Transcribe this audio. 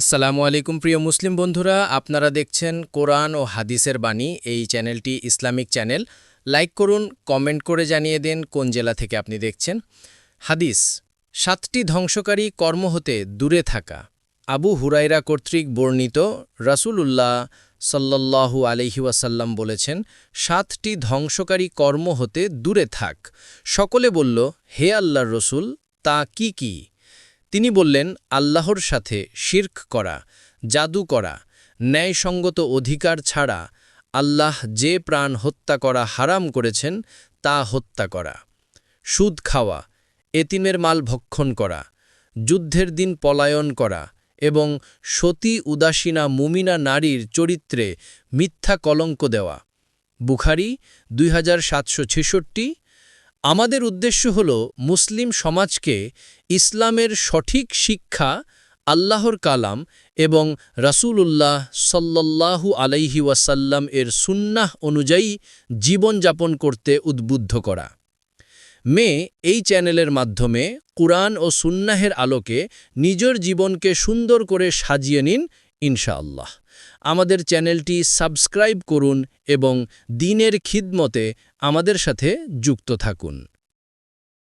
আসসালামু আলাইকুম প্রিয় মুসলিম বন্ধুরা, আপনারা দেখছেন কোরআন ও হাদিসের বাণী, এই চ্যানেলটি ইসলামিক চ্যানেল। লাইক করুন, কমেন্ট করে জানিয়ে দিন কোন জেলা থেকে আপনি দেখছেন। হাদিস, সাতটি ধ্বংসকারী কর্ম হতে দূরে থাকা। আবু হুরাইরা কর্তৃক বর্ণিত রাসূলুল্লাহ সাল্লাল্লাহু আলহি ওয়াসাল্লাম বলেছেন, সাতটি ধ্বংসকারী কর্ম হতে দূরে থাক। সকলে বলল, হে আল্লাহর রসুল, তা কি কি? তিনি বললেন, আল্লাহর সাথে শির্ক করা, জাদু করা, ন্যায়সঙ্গত অধিকার ছাড়া আল্লাহ যে প্রাণ হত্যা করা হারাম করেছেন, তা হত্যা করা, সুদ খাওয়া, এতিমের মাল ভক্ষণ করা, যুদ্ধের দিন পলায়ন করা এবং সতী উদাসীনা মুমিনা নারীর চরিত্রে মিথ্যা কলঙ্ক দেওয়া। বুখারি দুই আমাদের উদ্দেশ্য হল মুসলিম সমাজকে ইসলামের সঠিক শিক্ষা, আল্লাহর কালাম এবং রাসূলুল্লাহ সাল্লাল্লাহু আলাইহি ওয়াসাল্লাম এর সুন্নাহ অনুযায়ী জীবনযাপন করতে উদ্বুদ্ধ করা। মেয়ে এই চ্যানেলের মাধ্যমে কুরআন ও সুন্নাহের আলোকে নিজের জীবনকে সুন্দর করে সাজিয়ে নিন ইনশাআল্লাহ। আমাদের চ্যানেলটি সাবস্ক্রাইব করুন এবং দিনের খিদমতে আমাদের সাথে যুক্ত থাকুন।